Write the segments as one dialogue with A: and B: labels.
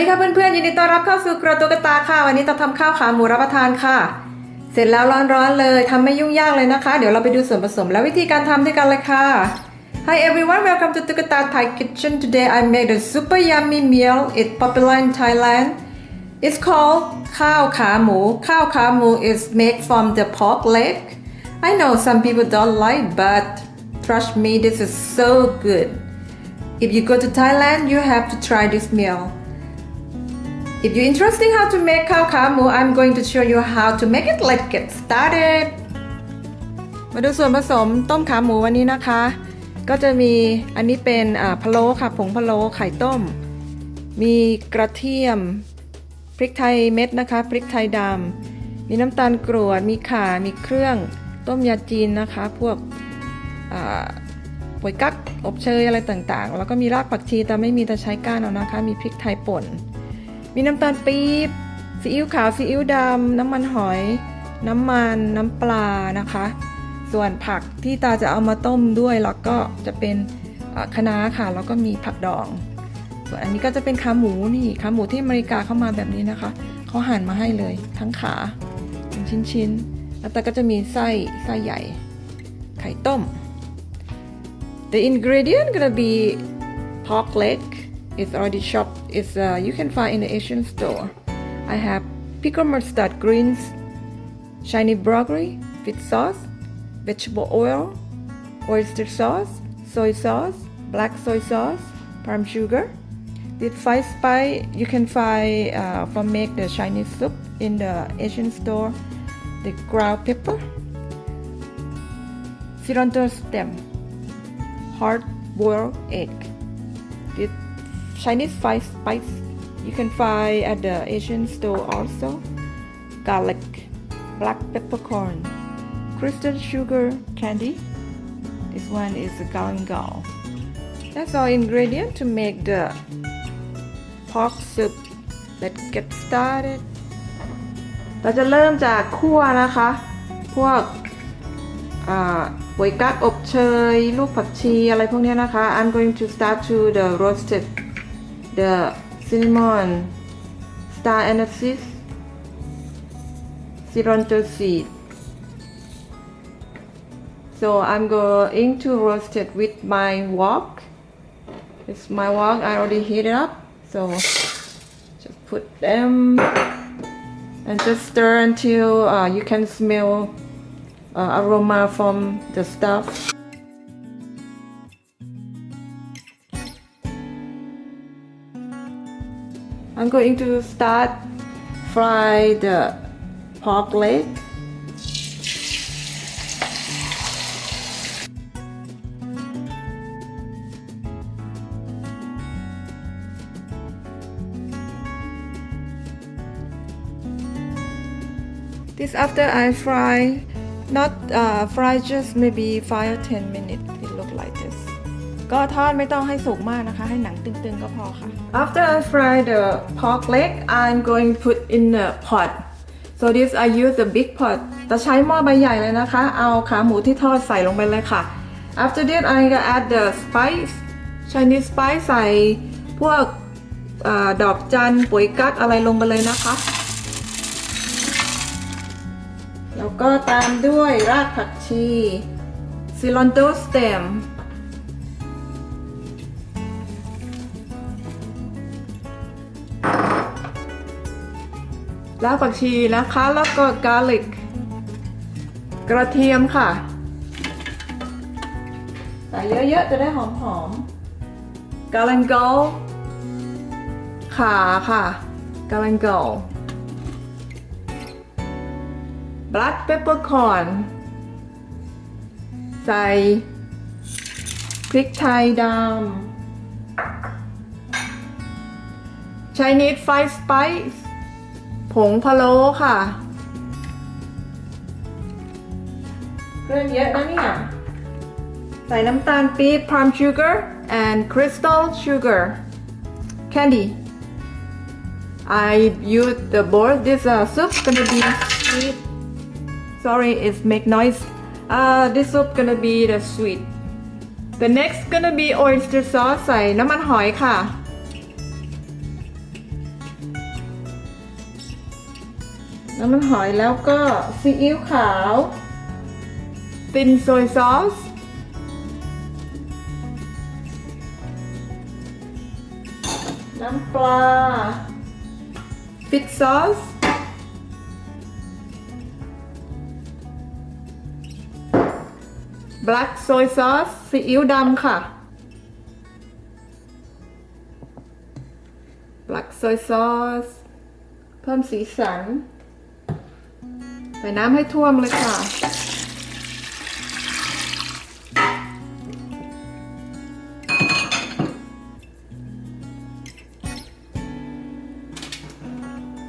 A: ดีค่ะเพื่อนๆยินดีต้อนรับเข้าสู่ครัวตุ๊กตาค่ะ วันนี้จะทำข้าวขาหมูรับประทานค่ะ เสร็จแล้วร้อนๆเลยทำไม่ยุ่งยากเลยนะคะ เดี๋ยวเราไปดูส่วนผสมและวิธีการทำด้วยกันเลยค่ะ Hi everyone welcome to Tukata Thai Kitchen today I made a super yummy meal it's popular in Thailand it's called ข้าวขาหมูข้าวขาหมู is made from the pork leg I know some people don't like but trust me this is so good if you go to Thailand you have to try this meal If you're interested in how to make kakamu, I'm going to show you how to make it. Let's get started. มาดูส่วนผสมต้มขาหมูวันนี้นะคะ ก็จะมีอันนี้เป็นอ่าพะโล้ค่ะผงพะโล้ไข่ต้ม มีกระเทียม พริกไทยเม็ดนะคะ พริกไทยดำมีน้ำตาลกรวด มีข่า มีเครื่องต้มยาจีนนะคะ พวกป่วยกั๊กอบเชยอะไรต่างๆ แล้วก็มีรากผักชีแต่ไม่มีแต่ใช้ก้านเอานะคะ มีพริกไทยป่น มีน้ำตาลปี๊บซีอิ๊วขาวซีอิ๊วดำน้ำมันหอย น้ำมันน้ำปลานะคะ ส่วนผักที่ตาจะเอามาต้มด้วยแล้วก็จะเป็นคะน้าค่ะแล้วก็มีผักดอง ส่วนอันนี้ก็จะเป็นขาหมูนี่ขาหมูที่อเมริกาเข้ามาแบบนี้นะคะเขาหั่นมาให้เลยทั้งขาเป็นชิ้นๆแล้วแต่ก็จะมีไส้ไส้ใหญ่ ไข่ต้ม The ingredient gonna be pork leg. It's already chopped. It's uh, you can find in the Asian store. I have pickled mustard greens, shiny broccoli, fish sauce, vegetable oil, oyster sauce, soy sauce, black soy sauce, palm sugar. This five spice you can find uh, from make the Chinese soup in the Asian store. The ground pepper, cilantro stem, hard boiled egg. This Chinese five spice you can find at the Asian store also. Garlic, black peppercorn, crystal sugar candy. This one is a galangal. That's all ingredient to make the pork soup. Let's get started. เราจะเริ่มจากคั่วนะคะ พวกอ่าป่วยกั๊กอบเชย ลูกผักชีอะไรพวกเนี้ยนะคะ I'm going to start to the roasted the cinnamon star anise cilantro seed. So I'm going to roast it with my wok. It's my wok I already heat it up. So just put them and just stir until uh, you can smell uh, aroma from the stuff. I'm going to start fry the pork leg. This after I fry, not uh, fry just maybe 5 or 10 minutes. ก็ทอดไม่ต้องให้สุกมากนะคะ ให้หนังตึงๆก็พอค่ะ After I fry the pork leg I'm going to put in the pot so this I use the big pot จะใช้หม้อใบใหญ่เลยนะคะ เอาขาหมูที่ทอดใส่ลงไปเลยค่ะ After that I gonna add the spice Chinese spice ใส่พวกอดอกจันปุ๋ยกั๊กอะไรลงไปเลยนะคะ แล้วก็ตามด้วยรากผักชีซิลอนโตสเตม รากผักชีนะคะ แล้วก็กาลิก กระเทียมค่ะ ใส่เยอะๆ จะได้หอมๆกาลังโกขาค่ะกาลังโก black peppercorn ใส่พริกไทยดำ Chinese five spice ผงพะโล้ค่ะ เครื่องเยอะนะเนี่ย ใส่น้ำตาลปี๊บ palm sugar and crystal sugar candy I use the bowl this uh, soup gonna be sweet sorry it's make noise uh this soup gonna be the sweet the next gonna be oyster sauce ใส่น้ำมันหอยค่ะ น้ำมันหอยแล้วก็ซีอิ๊วขาวตินโซยซอสน้ำปลาฟิตซอสบลักโซยซอสซีอิ๊วดำค่ะบลักโซยซอสเพิ่มสีสัน ใส่น้ำให้ท่วมเลยค่ะ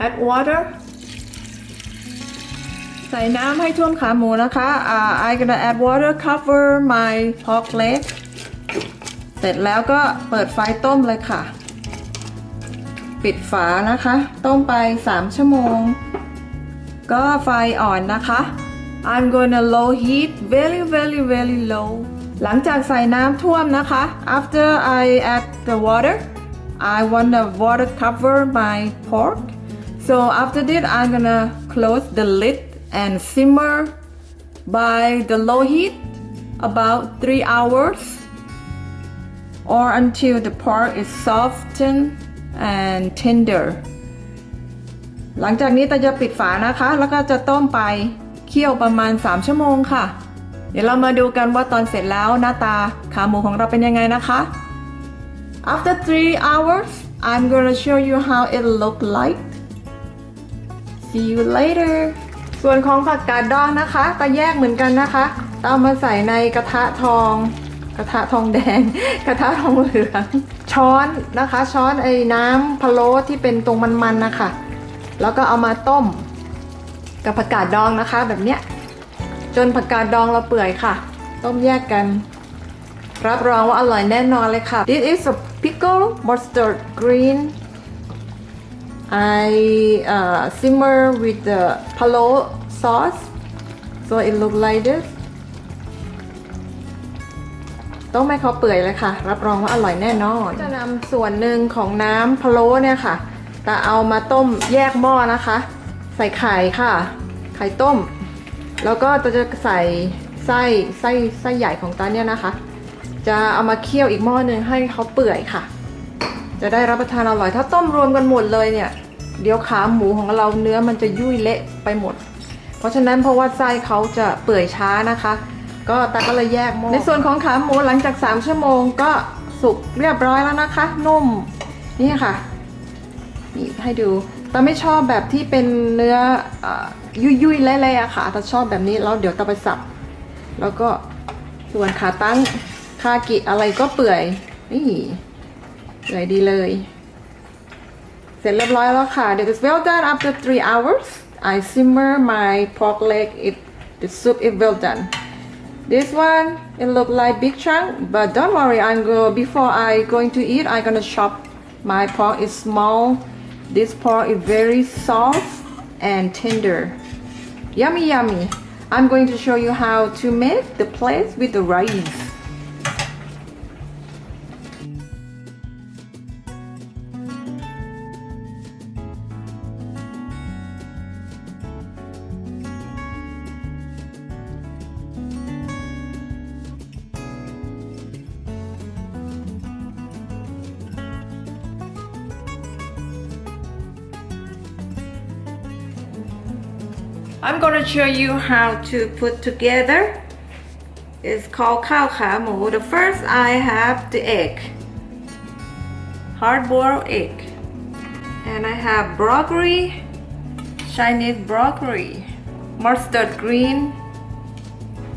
A: add water ใส่น้ำให้ท่วมขาหมูนะคะอ่า I gonna add water cover my pork leg เสร็จแล้วก็เปิดไฟต้มเลยค่ะ ปิดฝานะคะ ต้มไป 3 ชั่วโมง ก็ไฟอ่อนนะคะ I'm gonna low heat very very very low หลังจากใส่น้ำท่วมนะคะ after I add the water I want the water cover my pork so after that I'm gonna close the lid and simmer by the low heat about 3 hours or until the pork is softened and tender หลังจากนี้ตาจะปิดฝานะคะ แล้วก็จะต้มไปเคี่ยวประมาณ 3 ชั่วโมงค่ะ เดี๋ยวเรามาดูกันว่าตอนเสร็จแล้วหน้าตาขาหมูของเราเป็นยังไงนะคะ After 3 hours I'm gonna show you how it look like See you later ส่วนของผักกาดดองนะคะก็แยกเหมือนกันนะคะเอามาใส่ในกระทะทอง กระทะทองแดง กระทะทองเหลืองช้อนนะคะ ช้อนไอ้น้ำพะโล้ที่เป็นตรงมันๆนะคะ แล้วก็เอามาต้มกับผักกาดดองนะคะ แบบเนี้ยจนผักกาดดองเราเปื่อยค่ะ ต้มแยกกัน รับรองว่าอร่อยแน่นอนเลยค่ะ This is a pickle mustard green I uh, simmer with the palo sauce so it look like this ต้องให้เขาเปื่อยเลยค่ะ รับรองว่าอร่อยแน่นอน จะนำส่วนหนึ่งของน้ำพะโล้เนี่ยค่ะ แต่เอามาต้มแยกหม้อนะคะ ใส่ไข่ค่ะ ไข่ต้ม แล้วก็จะใส่ไส้ไส้ไส้ใหญ่ของตาเนี่ยนะคะ จะเอามาเคี่ยวอีกหม้อหนึ่งให้เขาเปื่อยค่ะ จะได้รับประทานอร่อย ถ้าต้มรวมกันหมดเลยเนี่ย เดี๋ยวขาหมูของเราเนื้อมันจะยุ่ยเละไปหมด เพราะฉะนั้นเพราะว่าไส้เขาจะเปื่อยช้านะคะ ก็ตาก็เลยแยกหม้อในส่วนของขาหมูหลังจาก 3 ชั่วโมงก็สุกเรียบร้อยแล้วนะคะ นุ่มนี่ค่ะ นี่ให้ดูตาไม่ชอบแบบที่เป็นเนื้อเออยุ่ยๆเละๆอะค่ะแต่ชอบแบบนี้แล้วเดี๋ยวตาไปสับ แล้วก็ส่วนขาตั้งคากิอะไรก็เปื่อยนี่เปื่อยดีเลย เสร็จเรียบร้อยแล้วค่ะ It is well done after three hours I simmer my pork leg it the soup is well done This one it look like big chunk but don't worry I'm go before I going to eat I gonna chop my pork is small this pork is very soft and tender. Yummy yummy. I'm going to show you how to make the plate with the rice I'm gonna show you how to put together. It's called khao kha mu. The first I have the egg, hard boiled egg, and I have broccoli, Chinese broccoli, mustard green,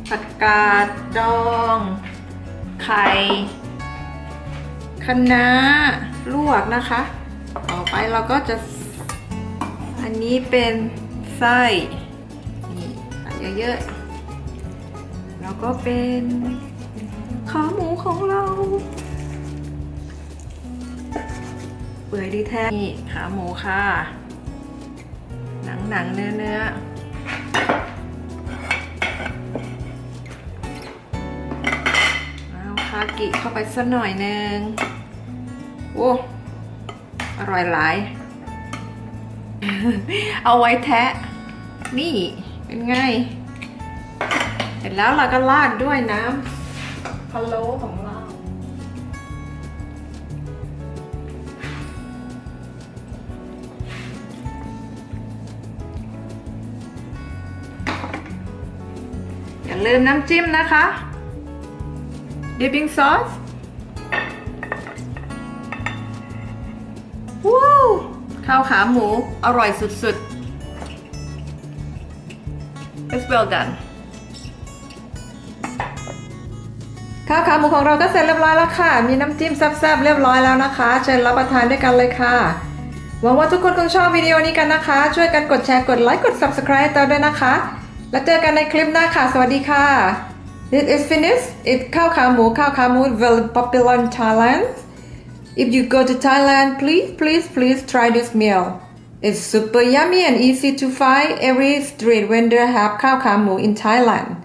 A: ผักกาดดอง ไข่คะน้าลวกนะคะ ต่อไปเราก็จะ อันนี้เป็นไส้ นี่ใส่ เยอะๆ แล้วก็เป็นขาหมูของเรา เปื่อยดีแท้นี่ขาหมูค่ะ หนังหนังเนื้อเนื้อเอาคากิเข้าไปสักหน่อยหนึงโอ้อร่อยหลาย เอาไว้แทะนี่ เป็นไง เสร็จแล้วเราก็ราดด้วยน้ำพะโล้ของเรา อย่าลืมน้ำจิ้มนะคะ dipping sauce ว้าวข้าวขาหมูอร่อยสุดๆ It's well done ข้าวขาหมูของเราก็เสร็จเรียบร้อยแล้วค่ะ มีน้ำจิ้มแซ่บๆเรียบร้อยแล้วนะคะ เชิญรับประทานด้วยกันเลยค่ะ หวังว่าทุกคนคงชอบวิดีโอนี้กันนะคะ ช่วยกันกดแชร์ กดไลค์ กด subscribe ต่อด้วยนะคะ แล้วเจอกันในคลิปหน้าค่ะ สวัสดีค่ะ This is finished. It's ข้าวขาหมูข้าวขาหมู very popular in Thailand. If you go to Thailand, please, please, please try this meal. It's super yummy and easy to find. Every street vendor have khao kha mu in Thailand.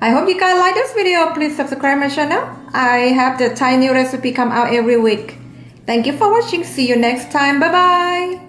A: I hope you guys like this video. Please subscribe my channel. I have the Thai new recipe come out every week. Thank you for watching. See you next time. Bye bye.